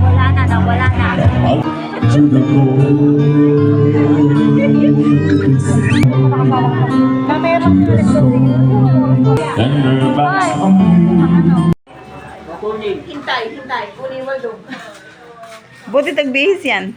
Wala na, nawala na. To the Hintay, hintay. Kunin Waldo. Buti tagbihis yan.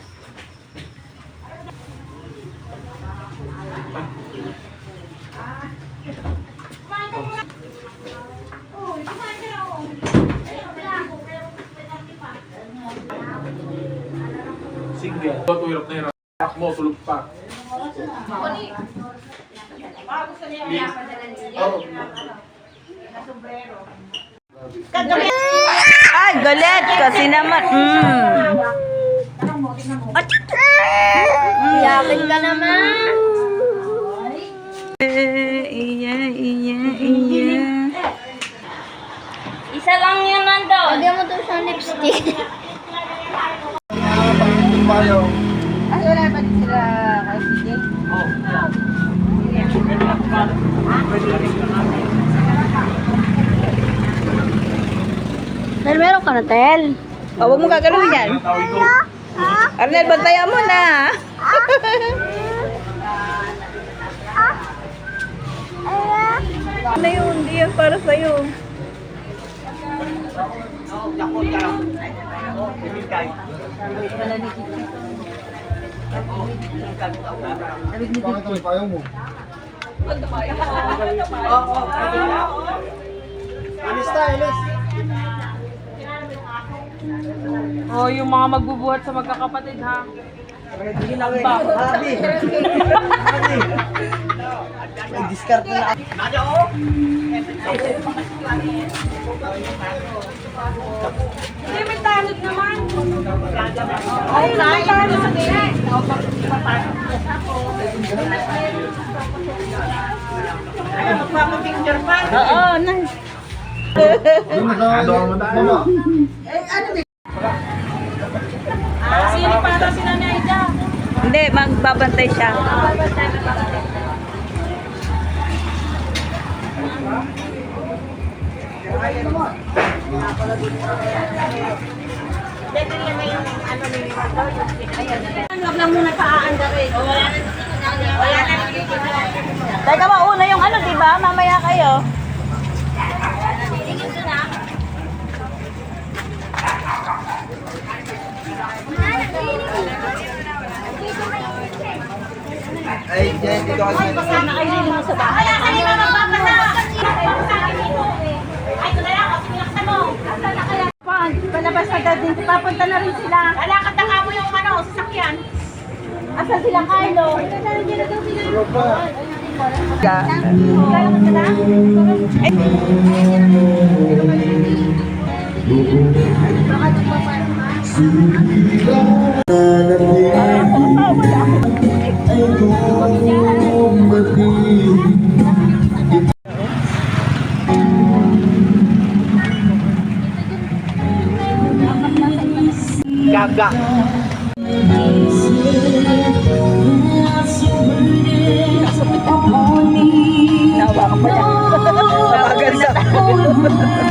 Sige. Ito, hirap na hirap. Pak mo, sulog pa. Ay, galit kasi naman. Mm. Iyakin ka naman. Iya, iya, iya. Isa lang yun nandun. Lagyan mo to sa lipstick. Ay, wala pa din sila kay CJ? Tel, meron ka na, Tel. Oh, huwag mo kagalawin yan. Arnel, bantayan mo na. Ano yun? Hindi yan para sa'yo. Oh, yung mga magbubuhat sa magkakapatid ha. Hindi, may tanod naman. Ay, may tanod din. Magpapapicture pa. Oo, nice. Ano ang matayo? Sino para si Nanay Aida? Hindi, magbabantay siya. Huwag lang muna paaandarin. Wala na Wala na Teka, mauna yung ano, di ba? Mamaya kayo. Kaya kanina magpapasa. Ay, ito na lang. Kasi pinaksan mo. Asan na kaya? Palabas agad din. Papunta na rin sila. Lalakad na nga mo yung ano, sasakyan. Asan sila, Carlo? Gaga. Nawa ka pa dyan. Mabagal sa And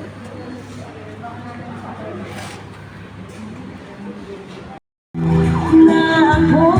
niya. Ngunit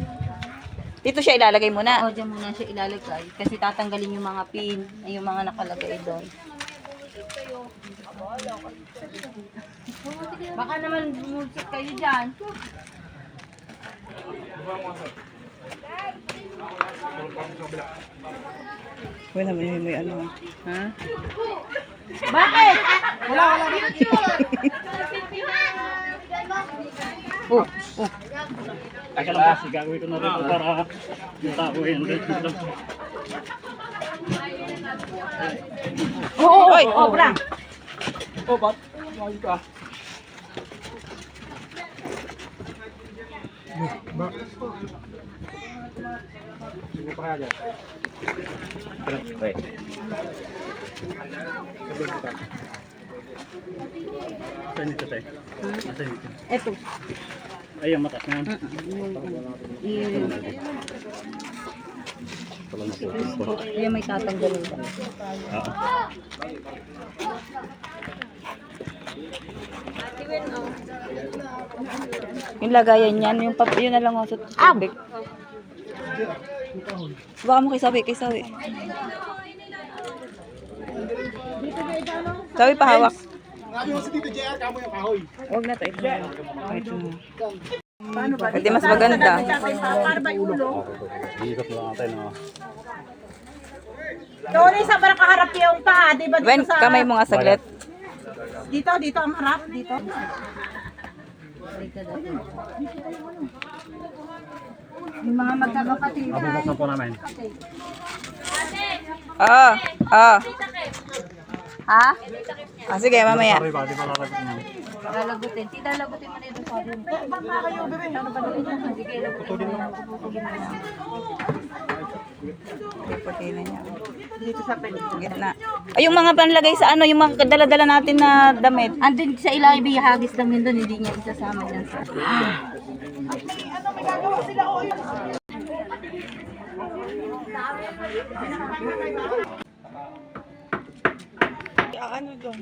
Dito siya ilalagay muna. O, dyan muna siya ilalagay. Kasi tatanggalin yung mga pin, yung mga nakalagay doon. Baka naman bumulsik kayo dyan. Wala naman yung may ano. Ha? Bakit? Oh, oh. Teka lang kasi gagawin ko na rin ito para yung tao yun dito. Oo, Oy, obra. Oh, ba't? Bakit ka? Sige pa kaya dyan. Wait. Saan ito tayo? Saan ito? Eto. Ay, ang matas na yan. Yung may tatanggalin ka. Oo. Yung lagayan niyan, yung pap yun na lang sa tubig. Baka mo kay Sabi, kay Sabi. Pahawak. Huwag na to. Ito na. Ito na. Pwede mas maganda. Iikot lang natin. Doon isa para kaharap yung paa, di ba? Sa- kamay mo nga saglit. Dito, dito ang harap, dito. Yung mga magkakapatid. Mabubuksan po namin. Ah, ah. Ha? Ah, sige, mamaya. Sorry ba? Di ba lalagot niya? Lalagutin. Tita, lagutin mo na ito sa akin. Na kayo, bebe. Ano ba lagutin? Sige, lagutin mo. Puti na niya. Dito sa. Gitna. Ay, yung mga panlagay sa ano, yung mga dala-dala natin na damit. Andun sa ilalim, hagis lang yun doon. Hindi niya isasama yan sa... Ano doon?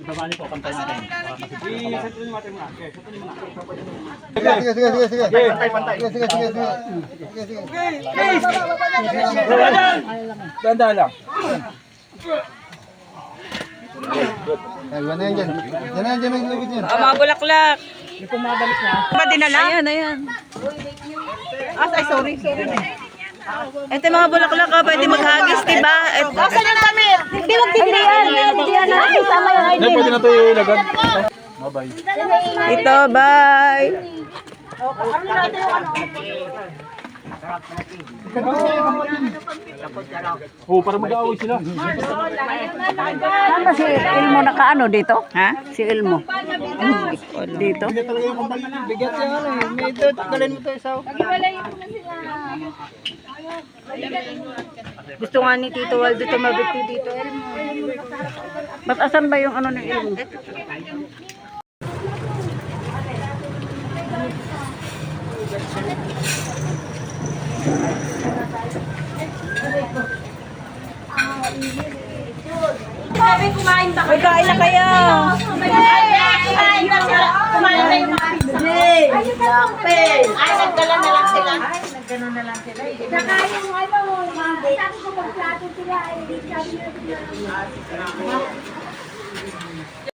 Ibaba niyo po, pantay natin. Okay, set mo muna. Sige, sige, sige, sige, sige. Sige, sige, sige, sige. Sige, sige. Ganda lang. Ay, wala na yan dyan. Dyan na yan, dyan na yung lubid yan. Mga bulaklak. Ba dinala? Ayan, ayan. Ah, ay, sorry, sorry. Ito yung mga bulaklak, oh, pwede maghagis, diba? Ito. Asan yung damit? Hindi magtitiyan. Hindi yan natin. Tama yung Hindi, pwede na ito ilagad. Bye-bye. Ito, bye. Oo, para mag-aaway sila. Saan ba si Ilmo nakaano dito? Ha? Si Ilmo. Dito? Bigat yan, ano eh. May ito, tanggalin mo ito isa. Gusto nga ni Tito Waldo tumabit dito. Ba't asan ba yung ano ng Ilmo? Uy, kain na kayo. Kumain na sila. Kumain na yung mga Ay, nagdala na lang sila. Ay, nagdala na lang sila. Saka yung ano, sabi ko magplato sila. Ay, sabi nila